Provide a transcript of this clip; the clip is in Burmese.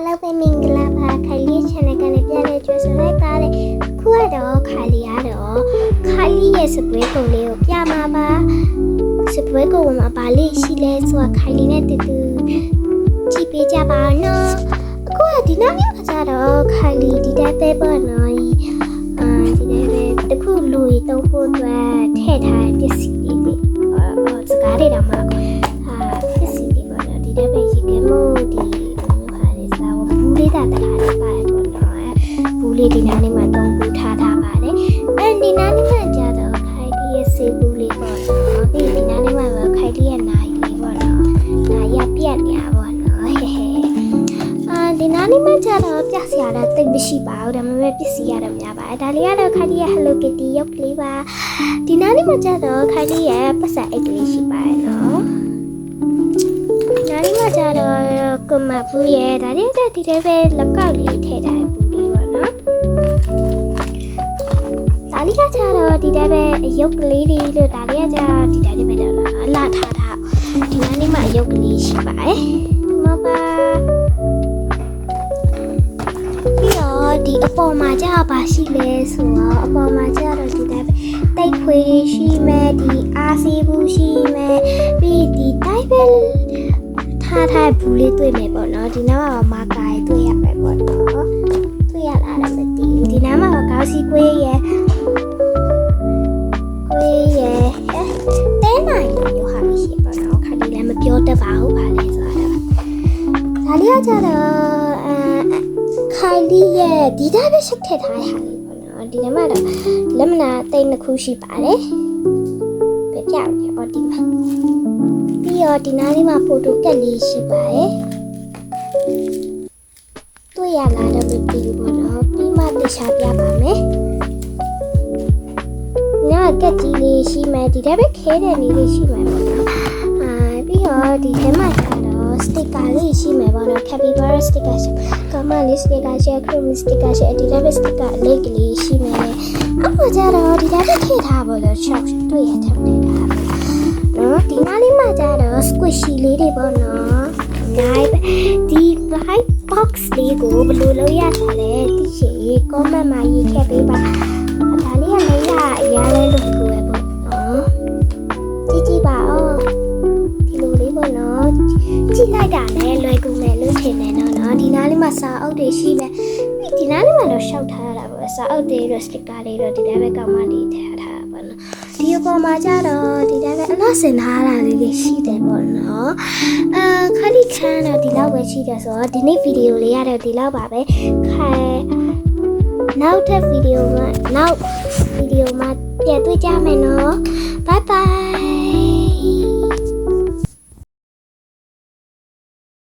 အားလုံးပဲမင်္ဂလာပါခိုင်လေး channel ကနေပြန်လဲကြိုဆိုလိုက်ပါတယ်ခုကတော့ခိုင်လေးကတော့ခိုင်လေးရဲ့စပွဲကုံလေးကိုပြမှာပါစပွဲကုံမှာဘာလေးရှိလဲဆိုတာခိုင်လေးနဲ့တူတူကြည့်ပေးကြပါနော်အခုကဒီနောက်နေ့မှာကျတော့ခိုင်လေးဒီတက်ပဲပေါ့နော်အာဒီတက်ပဲတခုလူရီတုံးဖို့အတွက်ထည့်ထားတဲ့ပစ္စည်းလေးတွေအော်စကားတွေတော့မ ဝဘူးလေးတာတခါလေးပါတယ်ပေါ့နော်အဲဘူးလေးဒီနားလေးမှာတုံးဘူးထားထားပါတယ်အဲဒီနားလေးမှာကြတော့ခိုင်တီးရဲ့စေဘူးလေးပေါ့နော်ပြီးဒီနားလေးမှာပဲခိုင်တီးရဲ့နိုင်လေးပေါ့နော်နိုင်ရပြက်နေရပေါ့နော်ဟဲဟဲအာဒီနားလေးမှာကြတော့ပြစရာတော့တိတ်မရှိပါဘူးဒါပေမဲ့ပစ္စည်းရတော့များပါတယ်ဒါလေးကတော့ခိုင်တီးရဲ့ Hello Kitty ရုပ်ကလေးပါဒီနားလေးမှာကြတော့ခိုင်တီးရဲ့ပတ်စံအိတ်ကလေးရှိပါတယ်နော်ဒါလေးမှ ကြတော့ကမဘူးရဲ့ဒါလေးကဒီတဲပဲလက်ကောက်လေးထည့်ထားဘူးလေးပေါ့နော်ဒါလေးကကြတော့ဒီတဲပဲအယုတ်ကလေးလေးလို့ဒါလေးကကြတော့ဒီတဲလေးပဲတော့အလားထားထားဒီနားလေးမှာအယုတ်ကလေးရှိပါတယ်မပါပြီးတော့ဒီအပေါ်မှာကြတော့ဘာရှိလဲဆိုတော့အပေါ်မှာကြတော့ဒီတဲပဲတိတ်ခွေရှိမယ်ဒီအားစီဘူးရှိမယ်ပြီးဒီတိုက်ပဲ ထားထားဘူးလေးတွေ့မယ်ပေါ့နော်ဒီနားမှာမာကာရေးတွေ့ရမယ်ပေါ့နော်တွေ့ရလားလည်းမသိဘူးဒီနားမှာကောင်းစီကွေးရယ်ကွေးရယ်တဲနိုင်မျိုးဟာလေးရှိပေါ့နော်ခါလေးလည်းမပြောတတ်ပါဘူးပါလေဆိုတာဒါလေးကကြတော့အဲခိုင်လေးရဲ့ဒီတိုင်းပဲရှုပ်ထည့်ထားတဲ့ဟာလေးပေါ့နော်ဒီနားမှာတော့လက်မနာတိတ်နှစ်ခုရှိပါတယ်ပြပြပြပေါ့ဒီမှာ ပြီးတော့ဒီနားလေးမှာဖိုတိုကက်လေးရှိပါတယ်။တွေ့ရလားတော့မသိဘူးပေါ့နော်။ပြီးမှတခြားပြပါမယ်။နားကက်ကြီးလေးရှိမယ်ဒီတက်ပဲခဲတဲ့လေးလေးရှိမယ်ပေါ့နော်။အာပြီးတော့ဒီထဲမှာကျတော့စတစ်ကာလေးရှိမယ်ပေါ့နော်။ Capybara sticker ရှိကမလေး sticker ရှိ cream sticker ရှိဒီတက်ပဲ sticker အလေးကလေးရှိမယ်။အခုကျတော့ဒီတက်ပဲထည့်ထားပေါ့နော်။ shop တွေ့ရတဲ့ထည့်ထားပါနော်ဒီနား လေးမှာကြတော့ squishy လေးတွေပေါ့နော်ဒါဒီ white box လေးကိုဘယ်လိုလုပ်ရတာလဲသိချင် comment မှာရေးခဲ့ပေးပါဒါလေးကလည်းရအများလဲလို့ကိုပဲပေါ့နော်ကြည့်ကြည့်ပါဦးဒီလိုလေးပေါ့နော်ကြည့်လိုက်တာလည်းလွယ်ကူမယ်လို့ထင်တယ်နော်နော်ဒီနားလေးမှာစာအုပ်တွေရှိမယ်ပြီးဒီနားလေးမှာတော့ရှောက်ထားရတာပေါ့စာအုပ်တွေတော့ sticker တွေတော့ဒီတိုင်းပဲကောက်မှလေးထည့်ထားတာ ပေါ့နော်ဒီအပေါ်မှာကြတော့ဒီတိုင်းပဲအလားစင်ထားတာလေးတွေရှိတယ်ပေါ့နော်အာခလီခန်းတော့ဒီလောက်ပဲရှိတယ်ဆိုတော့ဒီနေ့ဗီဒီယိုလေးရတော့ဒီလောက်ပါပဲခဲနောက်ထပ်ဗီဒီယိုမှာနောက်ဗီဒီယိုမှာပြန်တွေ့ကြမယ်နော်ဘိုင်ဘိုင်